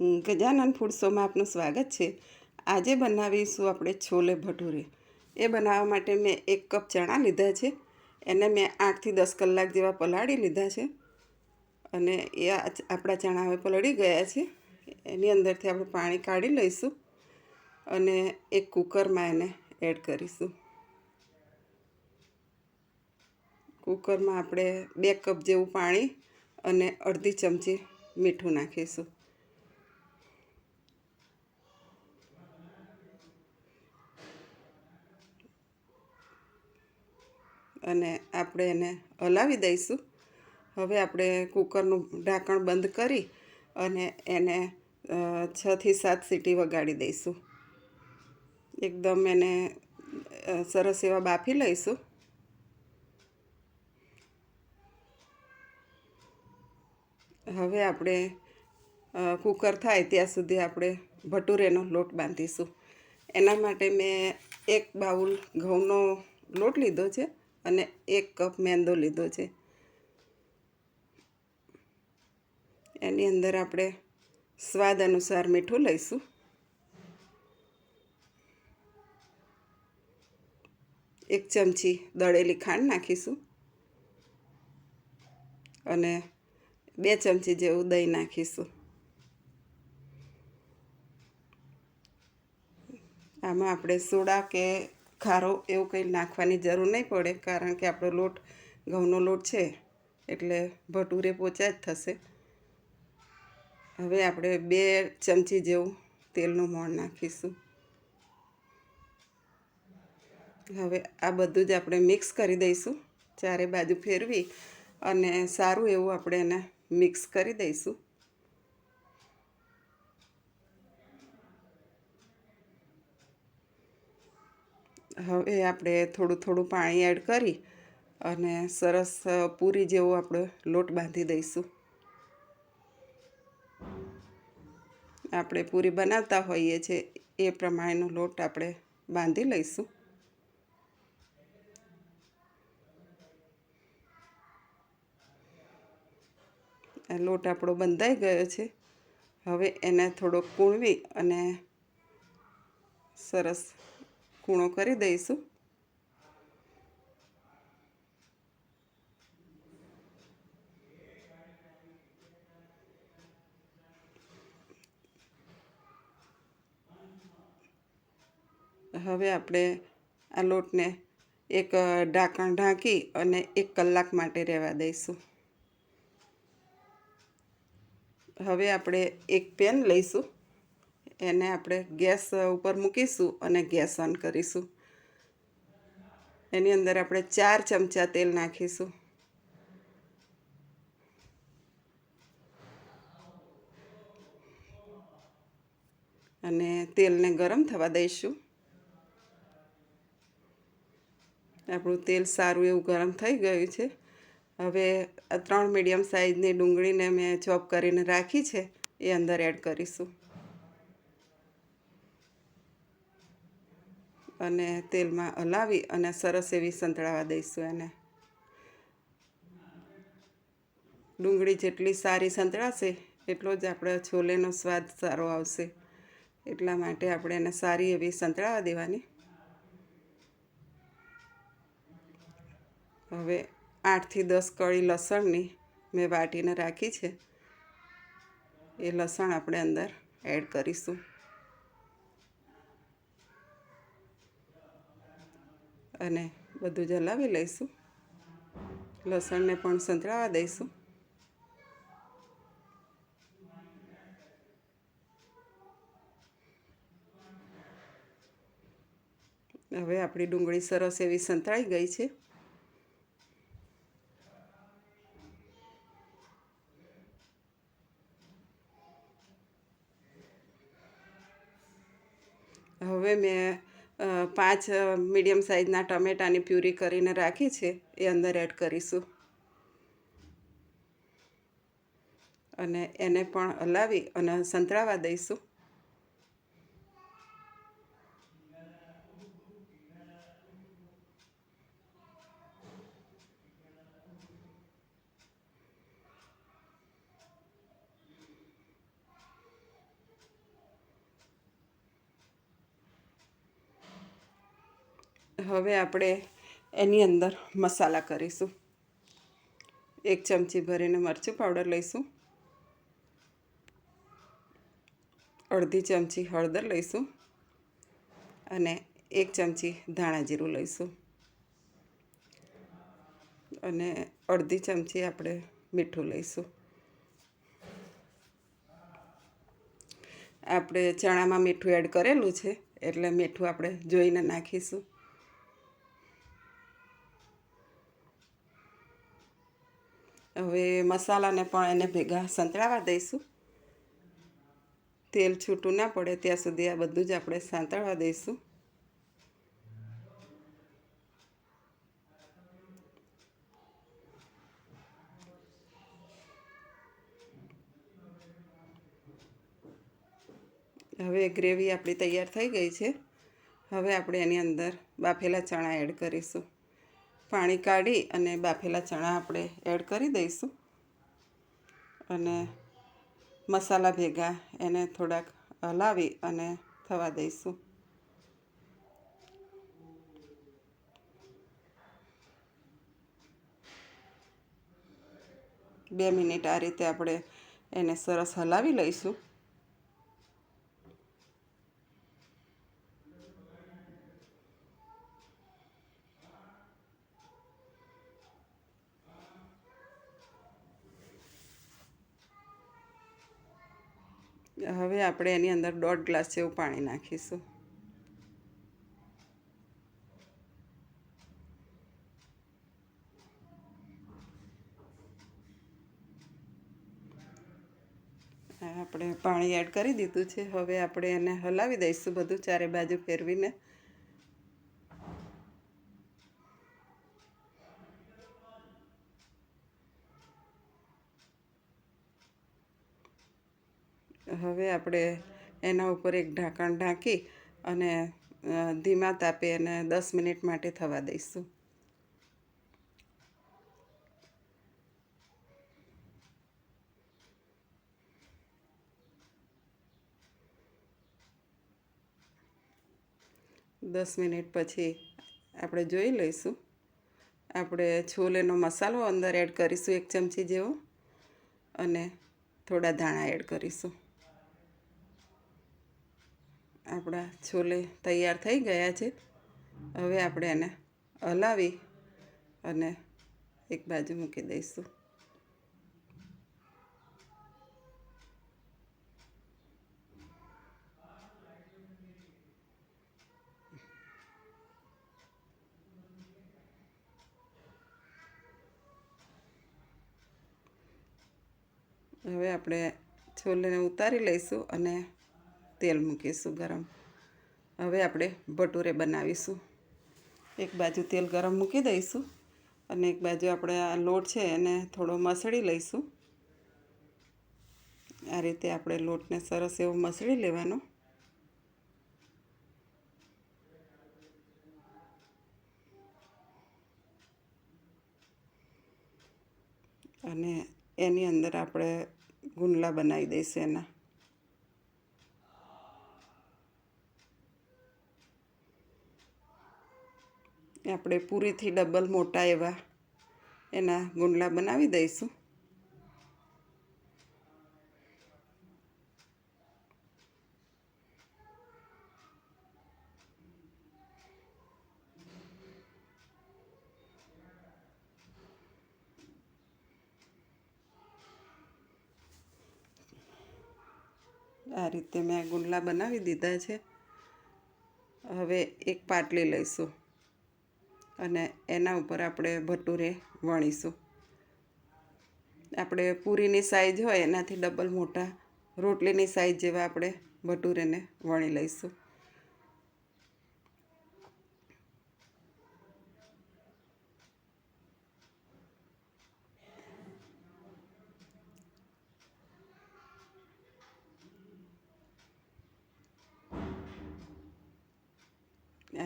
Gajanan food શોમાં આપનું સ્વાગત છે. આજે બનાવીશું આપણે છોલે ભટુરે. એ બનાવવા માટે મેં એક કપ ચણા લીધા છે. એને મેં આઠથી દસ કલાક જેવા પલાળી લીધા છે. અને એ આપણા ચણા હવે પલળી ગયા છે. એની અંદરથી આપણે પાણી કાઢી લઈશું અને એક કુકરમાં એને એડ કરીશું. કુકરમાં આપણે બે કપ જેવું પાણી અને અડધી ચમચી મીઠું નાખીશું. અને આપણે એને હલાવી દઈશું. હવે આપણે કુકરનું ઢાંકણ બંધ કરી અને એને છથી સાત સીટી વગાડી દઈશું. એકદમ એને સરસ એવા બાફી લઈશું. હવે આપણે કુકર થાય ત્યાં સુધી આપણે ભટુરેનો લોટ બાંધીશું. એના માટે મેં એક બાઉલ ઘઉંનો લોટ લીધો છે. અને એક કપ મેંદો લીધો છે. એની અંદર આપણે સ્વાદ અનુસાર મીઠું લઈશું. એક ચમચી દળેલી ખાંડ નાખીશું અને બે ચમચી જેવું દહીં નાખીશું. આમાં આપણે સોડા કે ખારો એવું કંઈ નાખવાની જરૂર નહીં પડે, કારણ કે આપણો લોટ, ઘઉંનો લોટ છે, એટલે ભટુરે પોચા જ થશે. હવે આપણે બે ચમચી જેવું તેલનું મોણ નાખીશું. હવે આ બધું જ આપણે મિક્સ કરી દઈશું, ચારે બાજુ ફેરવી અને સારું એવું આપણે એને મિક્સ કરી દઈશું. હવે આપણે થોડું થોડું પાણી એડ કરી અને સરસ પૂરી જેવો આપણે લોટ બાંધી દઈશું. આપણે પૂરી બનાવતા હોઈએ છીએ એ પ્રમાણેનો લોટ આપણે બાંધી લઈશું. લોટ આપણો બંધાઈ ગયો છે. હવે એને થોડો કૂણવી અને સરસ કૂણો કરી દઈશું. હવે આપણે આ લોટને એક ઢાંકણ ઢાંકી અને એક કલાક માટે રહેવા દઈશું. હવે આપણે એક પેન લઈશું. એને આપણે ગેસ ઉપર મૂકીશું અને ગેસ ઓન કરીશું. એની અંદર આપણે ચાર ચમચા તેલ નાખીશું. અને તેલને ગરમ થવા દઈશું. આપણું તેલ સારું એવું ગરમ થઈ ગયું છે. હવે ત્રણ મીડિયમ સાઇઝની ડુંગળીને મેં ચોપ કરીને રાખી છે. એ અંદર એડ કરીશું. અને તેલમાં હલાવી અને સરસ એવી સંતળાવા દઈશું એને. ડુંગળી જેટલી સારી સંતળાશે, એટલો જ આપણે છોલેનો સ્વાદ સારો આવશે. એટલા માટે આપણે એને સારી એવી સંતળાવા દેવાની. હવે આઠથી દસ કળી લસણની મેં વાટીને રાખી છે. એ લસણ આપણે અંદર એડ કરીશું. અને બધું જ હલાવી લઈશું. લસણને પણ સંતળાવા દઈશું. હવે આપણી ડુંગળી સરસ એવી સંતળાઈ ગઈ છે. હવે મેં પાંચ મીડિયમ સાઇઝના ટમેટાની પ્યુરી કરીને રાખી છે, એ અંદર એડ કરીશું. અને એને પણ હલાવી અને સંતળાવા દઈશું. હવે આપણે એની અંદર મસાલા કરીશું. એક ચમચી ભરીને મરચું પાવડર લઈશું. અડધી ચમચી હળદર લઈશું અને એક ચમચી ધાણા જીરું લઈશું. અને અડધી ચમચી આપણે મીઠું લઈશું. આપણે ચણામાં મીઠું એડ કરેલું છે એટલે મીઠું આપણે જોઈને નાખીશું. હવે મસાલાને પણ એને ભેગા સંતળાવા દઈશું. તેલ છૂટું ના પડે ત્યાં સુધી આ બધું જ આપણે સાંતળવા દઈશું. હવે ગ્રેવી આપણી તૈયાર થઈ ગઈ છે. હવે આપણે એની અંદર બાફેલા ચણા એડ કરીશું. પાણી કાઢી અને બાફેલા ચણા આપણે એડ કરી દઈશું. અને મસાલા ભેગા એને થોડાક હલાવી અને થવા દઈશું. બે મિનિટ આ રીતે આપણે એને સરસ હલાવી લઈશું. હવે આપણે એની અંદર દોઢ ગ્લાસ જેવું પાણી નાખીશું. આપણે પાણી એડ કરી દીધું છે. હવે આપણે એને હલાવી દઈશું બધું ચારે બાજુ ફેરવીને હવે આપણે એના ઉપર એક ઢાંકણ ઢાંકી અને ધીમા તાપે એને દસ મિનિટ માટે થવા દઈશું. દસ મિનિટ પછી આપણે જોઈ લઈશું. આપણે છોલેનો મસાલો અંદર એડ કરીશું એક ચમચી જેવો અને થોડા ધાણા એડ કરીશું. આપણા છોલે તૈયાર થઈ ગયા છે. હવે આપણે એને હલાવી અને એક બાજુ મૂકી દઈશું. હવે આપણે છોલેને ઉતારી લઈશું અને તેલ મૂકીશું ગરમ. હવે આપણે ભટુરે બનાવીશું. એક બાજુ તેલ ગરમ મૂકી દઈશું અને એક બાજુ આપણે આ લોટ છે એને થોડો મસળી લઈશું. આ રીતે આપણે લોટને સરસ એવો મસળી લેવાનો. અને એની અંદર આપણે ગુંદલા બનાવી દઈશું એના. આપણે પૂરીથી ડબલ મોટા એવા એના ગુંડલા બનાવી દઈશું. આ રીતે મેં ગુંડલા બનાવી દીધા છે. હવે એક પાટલી લઈશું. અને એના ઉપર આપણે ભટુરે વણીશું. આપણે પૂરીની સાઈઝ હોય એનાથી ડબલ મોટા રોટલીની સાઈઝ જેવા આપણે ભટુરેને વણી લઈશું.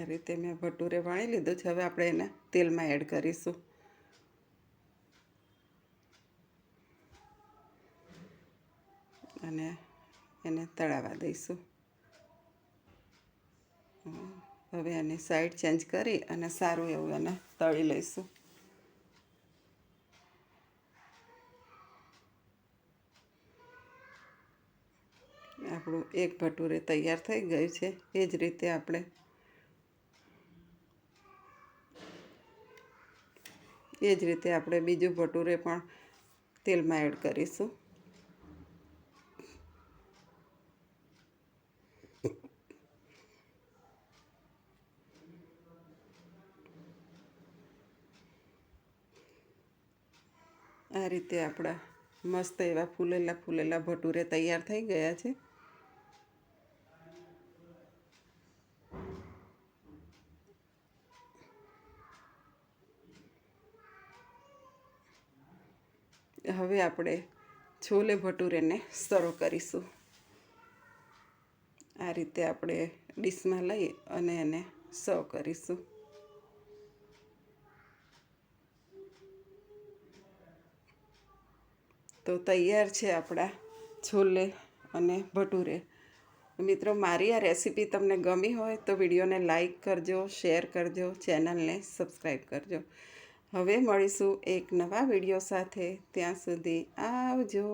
આ રીતે મેં ભટુરે વણી લીધું છે. હવે આપણે એને તેલમાં એડ કરીશું. અને એને તળાવા દઈશું. હવે એની સાઈડ ચેન્જ કરી અને સારું એવું એને તળી લઈશું. આપણું એક ભટુરે તૈયાર થઈ ગયું છે. એ જ રીતે આપણે એ જ રીતે આપણે બીજું ભટુરે પણ તેલમાં એડ કરીશું. આ રીતે આપણા મસ્ત એવા ફૂલેલા ફૂલેલા ભટુરે તૈયાર થઈ ગયા છે હવે આપણે છોલે ભટુરેને સર્વ કરીશું. આ રીતે આપણે ડીશમાં લઈ અને એને સર્વ કરીશું. તો તૈયાર છે આપણા છોલે અને ભટુરે. મિત્રો, મારી આ રેસીપી તમને ગમી હોય તો વિડીયોને લાઇક કરજો, શેર કરજો, ચેનલને સબસ્ક્રાઈબ કરજો. હવે મળીશું એક નવા વીડિયો સાથે. ત્યાં સુધી આવજો.